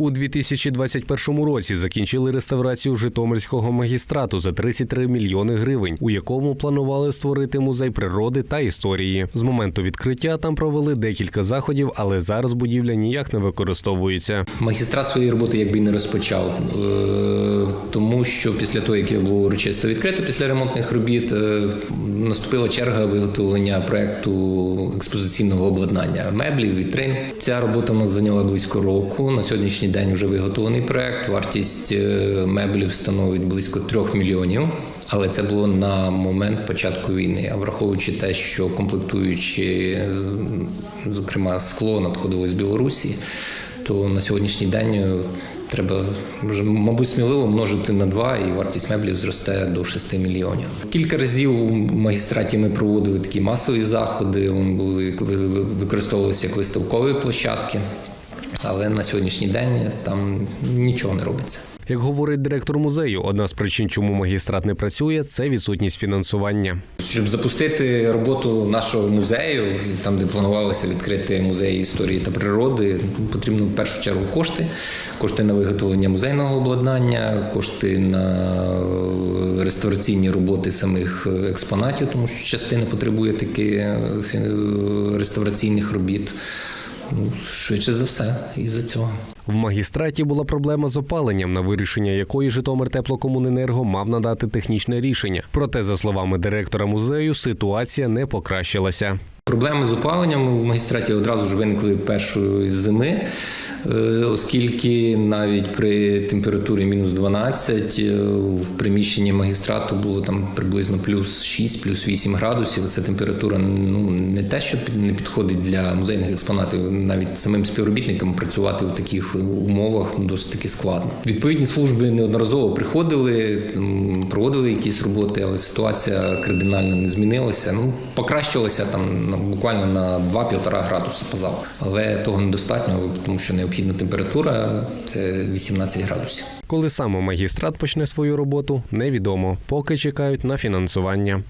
У 2021 році закінчили реставрацію Житомирського магістрату за 33 мільйони гривень, у якому планували створити музей природи та історії. З моменту відкриття там провели декілька заходів, але зараз будівля ніяк не використовується. Магістрат своєї роботи якби не розпочав, е, тому що після того, як його було урочисто відкрито після ремонтних робіт, е, наступила черга виготовлення проекту експозиційного обладнання меблів, вітрин. Ця робота у нас зайняла близько року. На сьогоднішній день вже виготовлений проект. Вартість е, меблів становить близько трьох мільйонів. Але це було на момент початку війни. А враховуючи те, що комплектуючи, е, зокрема, скло надходило з Білорусі, то на сьогоднішній день е, треба вже, мабуть, сміливо множити на два, і вартість меблів зросте до 6 мільйонів. Кілька разів у магістраті ми проводили такі масові заходи. Вони були ви- ви- використовувалися як виставкові площадки. Але на сьогоднішній день там нічого не робиться. Як говорить директор музею, одна з причин, чому магістрат не працює, це відсутність фінансування. Щоб запустити роботу нашого музею, там де планувалося відкрити музей історії та природи, потрібно в першу чергу кошти. Кошти на виготовлення музейного обладнання, кошти на е, реставраційні роботи самих е, експонатів, тому що частина потребує таки е, реставраційних робіт. Ну, швидше за все, і за цього. В магістраті була проблема з опаленням, на вирішення якої Житомир теплокомуненерго мав надати технічне рішення. Проте, за словами директора музею, ситуація не покращилася. Проблеми з опаленням у магістраті одразу ж виникли першої зими, е, оскільки навіть при температурі мінус 12 е, в приміщенні магістрату було там приблизно плюс 6, плюс 8 градусів. Це температура ну не те, що не підходить для музейних експонатів, навіть самим співробітникам працювати у таких умовах ну, досить таки складно. Відповідні служби неодноразово приходили, проводили якісь роботи, але ситуація кардинально не змінилася. Ну покращилася там ну, буквально на 2-1,5 градуси по залу. Але того недостатньо, тому що необхідна температура це 18 градусів. Коли саме магістрат почне свою роботу, невідомо, поки чекають на фінансування.